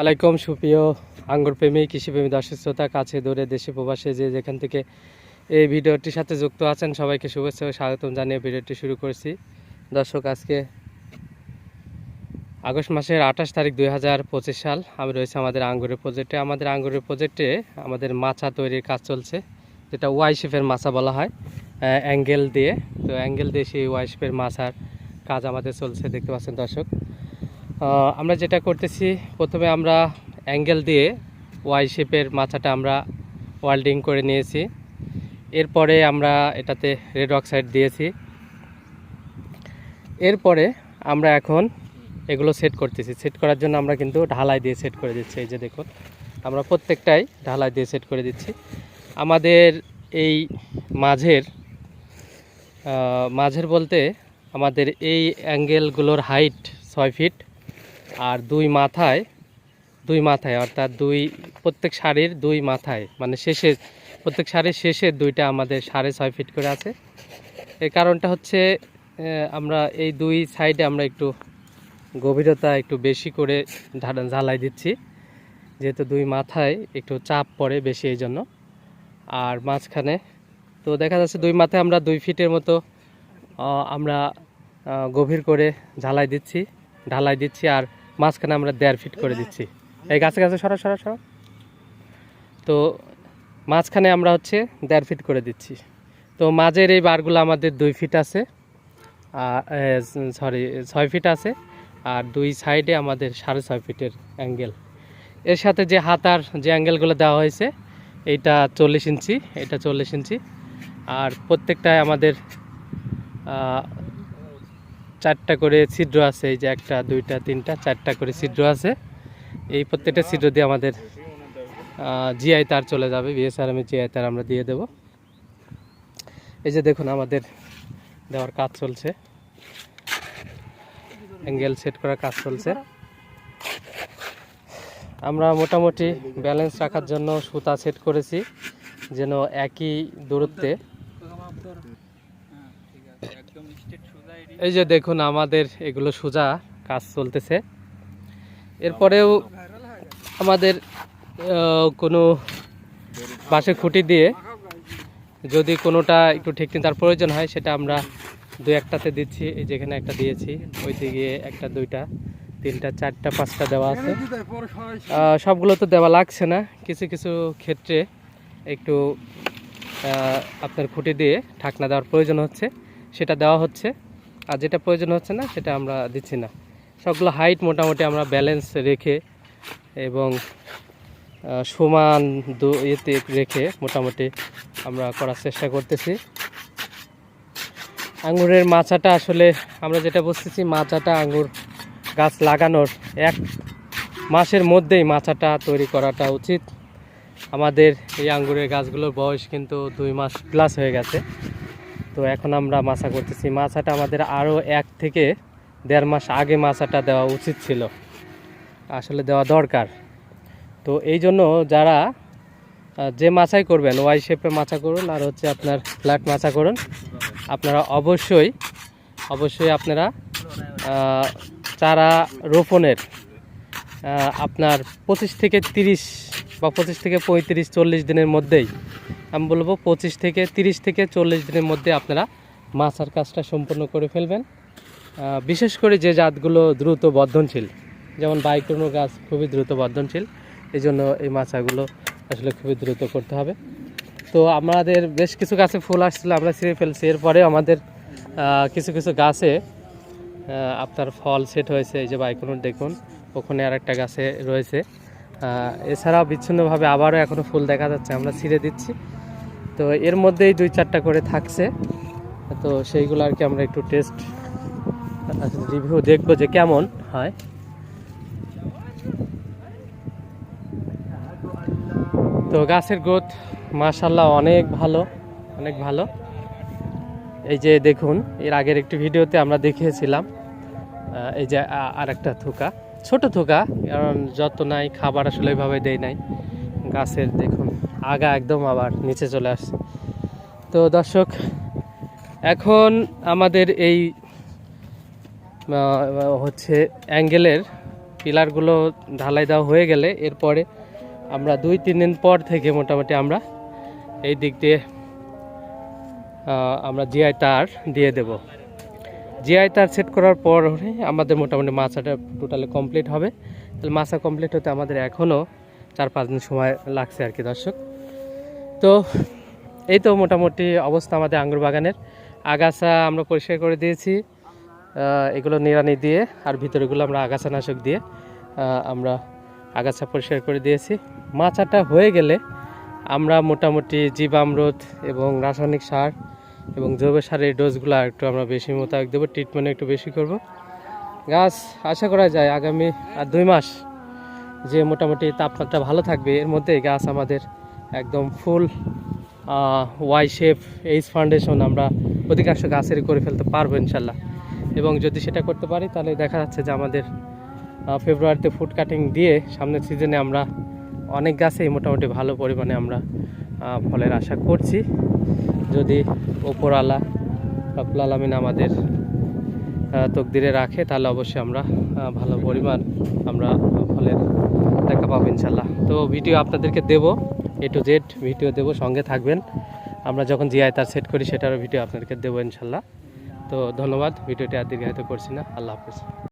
আলাইকুম, সুপ্রিয় আঙ্গুর প্রেমী কৃষিপ্রেমী দর্শক শ্রোতা কাছে দূরে দেশে প্রবাসে যে যেখান থেকে এই ভিডিওটির সাথে যুক্ত আছেন, সবাইকে শুভেচ্ছা ও স্বাগতম জানিয়ে ভিডিওটি শুরু করছি। দর্শক, আজকে আগস্ট মাসের আঠাশ তারিখ দুই হাজার পঁচিশ সাল, আমি রয়েছে আমাদের আঙ্গুরের প্রজেক্টে আমাদের আঙ্গুরের প্রজেক্টে আমাদের মাছা তৈরির কাজ চলছে, যেটা ওয়াই শেফের মাছা বলা হয় অ্যাঙ্গেল দিয়ে। তো অ্যাঙ্গেল দিয়ে সেই ওয়াই শেফের মাছার কাজ আমাদের চলছে, দেখতে পাচ্ছেন দর্শক। আমরা যেটা করতেছি, প্রথমে আমরা অ্যাঙ্গেল দিয়ে ওয়াই শেপের মাথাটা আমরা ওয়েল্ডিং করে নিয়েছি। এরপরে আমরা এটাতে রেড অক্সাইড দিয়েছি। এরপরে আমরা এখন এগুলো সেট করতেছি। সেট করার জন্য আমরা কিন্তু ঢালাই দিয়ে সেট করে দিচ্ছি। এই যে দেখুন, আমরা প্রত্যেকটাই ঢালাই দিয়ে সেট করে দিচ্ছি। আমাদের এই মাঝের মাঝের বলতে আমাদের এই অ্যাঙ্গেলগুলোর হাইট ছয় ফিট। আর দুই মাথায় দুই মাথায়, অর্থাৎ দুই, প্রত্যেক শাড়ির দুই মাথায় মানে শেষে প্রত্যেক শাড়ির শেষে দুইটা আমাদের সাড়ে ছয় ফিট করে আছে। এই কারণটা হচ্ছে আমরা এই দুই সাইডে আমরা একটু গভীরতা একটু বেশি করে ঝালাই দিচ্ছি। যেহেতু দুই মাথায় একটু চাপ পড়ে বেশি এই জন্য। আর মাঝখানে, তো দেখা যাচ্ছে দুই মাথায় আমরা দুই ফিটের মতো আমরা গভীর করে ঝালাই দিচ্ছি, ঢালাই দিচ্ছি। আর মাঝখানে আমরা দেড় ফিট করে দিচ্ছি। এই গাছে গাছে সরা সরা সরা তো মাঝখানে আমরা হচ্ছে দেড় ফিট করে দিচ্ছি। তো মাঝের এই বারগুলো আমাদের দুই ফিট আছে সরি ছয় ফিট আছে, আর দুই সাইডে আমাদের সাড়ে ছয় ফিটের অ্যাঙ্গেল এর সাথে যে হাতার যে অ্যাঙ্গেলগুলো দেওয়া হয়েছে, এইটা চল্লিশ ইঞ্চি, এটা চল্লিশ ইঞ্চি। আর প্রত্যেকটায় আমাদের চারটা করে ছিদ্র আছে, এই যে একটা, দুইটা, তিনটা, চারটা করে ছিদ্র আছে। এই প্রত্যেকটা ছিদ্র দিয়ে আমাদের জিআই তার চলে যাবে বিএসআর আমি জিআই তার আমরা দিয়ে দেব। এই যে দেখুন আমাদের দেওয়ার কাজ চলছে। অ্যাঙ্গেল সেট করার কাজ চলছে। আমরা মোটামুটি ব্যালেন্স রাখার জন্য সুতা সেট করেছি, যেন একই দূরত্বে এই যে দেখুন আমাদের এগুলো সোজা কাজ চলতেছে। এরপরেও আমাদের কোনো বাঁশের খুঁটি দিয়ে যদি কোনোটা একটু ঠিক তার প্রয়োজন হয়, সেটা আমরা দু একটাতে দিচ্ছি। এই যেখানে একটা দিয়েছি ওই দিকে একটা, দুইটা, তিনটা, চারটা, পাঁচটা দেওয়া আছে। সবগুলো তো দেওয়া লাগছে না। কিছু কিছু ক্ষেত্রে একটু আপনার খুঁটি দিয়ে ঢাকনা দেওয়ার প্রয়োজন হচ্ছে। সেটা দেওয়া হচ্ছে। আর যেটা প্রয়োজন হচ্ছে না, সেটা আমরা দিচ্ছি না। সবগুলো হাইট মোটামুটি আমরা ব্যালেন্স রেখে এবং সমান দু, ইয়েতে রেখে মোটামুটি আমরা করার চেষ্টা করতেছি। আঙ্গুরের মাচাটা আসলে আমরা যেটা বুঝতেছি, মাচাটা আঙ্গুর গাছ লাগানোর এক মাসের মধ্যেই মাচাটা তৈরি করাটা উচিত। আমাদের এই আঙ্গুরের গাছগুলোর বয়স কিন্তু দুই মাস প্লাস হয়ে গেছে। তো এখন আমরা মাছা করতেছি। মাছাটা আমাদের আরও এক থেকে দেড় মাস আগে মাছাটা দেওয়া উচিত ছিল। আসলে দেওয়া দরকার। তো এই জন্য যারা যে মাছাই করবেন, ওয়াই শেপে মাছা করুন আর হচ্ছে আপনার ফ্ল্যাট মাছা করুন, আপনারা অবশ্যই অবশ্যই আপনারা চারা রোপণের আপনার পঁচিশ থেকে তিরিশ বা পঁচিশ থেকে পঁয়ত্রিশ, চল্লিশ দিনের মধ্যেই আমি বলব পঁচিশ থেকে তিরিশ থেকে চল্লিশ দিনের মধ্যে আপনারা মাছার কাজটা সম্পূর্ণ করে ফেলবেন। বিশেষ করে যে জাতগুলো দ্রুত বর্ধনশীল, যেমন বাইকোনো গাছ খুবই দ্রুত বর্ধনশীল এই জন্য এই মাছাগুলো আসলে খুবই দ্রুত করতে হবে। তো আমাদের বেশ কিছু গাছে ফুল আসছিল, আমরা ছিঁড়ে ফেলছি। এরপরে আমাদের কিছু কিছু গাছে আপনার ফল সেট হয়েছে, এই যে বাইকোনোর দেখুন, ওখানে আর একটা গাছে রয়েছে। এছাড়াও বিচ্ছিন্নভাবে আবারও এখনও ফুল দেখা যাচ্ছে, আমরা ছিঁড়ে দিচ্ছি। তো এর মধ্যেই দুই চারটা করে থাকছে। তো সেইগুলো আর কি আমরা একটু টেস্ট রিভিউ দেখব যে কেমন হয়। তো গাছের গ্রোথ মাশাল্লাহ অনেক ভালো অনেক ভালো। এই যে দেখুন, এর আগের একটি ভিডিওতে আমরা দেখিয়েছিলাম এই যে আর একটা থোকা। ছোট থোকা, কারণ যত নাই, খাবার আসলে ওইভাবে দেয় নাই। গাছের দেখুন, আগা একদম আবার নিচে চলে আসছে। তো দর্শক, এখন আমাদের এই হচ্ছে অ্যাঙ্গেলের পিলারগুলো ঢালাই দেওয়া হয়ে গেলে এরপরে আমরা দুই, তিন দিন পর থেকে মোটামুটি আমরা এই দিক দিয়ে আমরা জিআই তার দিয়ে দেব। জিআই তার সেট করার পর আমাদের মোটামুটি মাছাটা টোটালি কমপ্লিট হবে। তাহলে মাছা কমপ্লিট হতে আমাদের এখনও চার পাঁচ দিন সময় লাগছে আর কি দর্শক। তো এই তো মোটামুটি অবস্থা আমাদের আঙ্গুর বাগানের। আগাছা আমরা পরিষ্কার করে দিয়েছি এগুলো নিড়ানি দিয়ে আর ভিতরেগুলো আমরা আগাছা নাশক দিয়ে আমরা আগাছা পরিষ্কার করে দিয়েছি। মাচাটা হয়ে গেলে আমরা মোটামুটি জীবামৃত এবং রাসায়নিক সার এবং জৈব সারের ডোজগুলো একটু আমরা বেশি মোতাবেক দেবো ট্রিটমেন্ট একটু বেশি করব। গাছ, আশা করা যায় আগামী আর দুই মাস যে মোটামুটি তাপমাত্রা ভালো থাকবে, এর মধ্যে গাছ আমাদের একদম full Y shape H foundation আমরা অধিকাংশ গাছের করে ফেলতে পারব ইনশাল্লাহ। এবং যদি সেটা করতে পারি, তাহলে দেখা যাচ্ছে যে আমাদের ফেব্রুয়ারিতে ফুড কাটিং দিয়ে সামনের সিজনে আমরা অনেক গাছেই মোটামুটি ভালো পরিমাণে আমরা ফলের আশা করছি। যদি ওপরওয়ালা রব্বুল আলমিন আমাদের তকদিরে রাখে, তাহলে অবশ্যই আমরা ভালো পরিমাণ আমরা ফলের দেখা পাবো ইনশাল্লাহ তো ভিডিও আপনাদেরকে দেব এ টু জেড ভিডিও দেবো, সঙ্গে থাকবেন। আমরা যখন জিআই তার সেট করি, সেটারও ভিডিও আপনাদেরকে দেবো ইনশাল্লাহ তো ধন্যবাদ, ভিডিওটি আর দীর্ঘায়িত করছি না। আল্লাহ হাফিজ।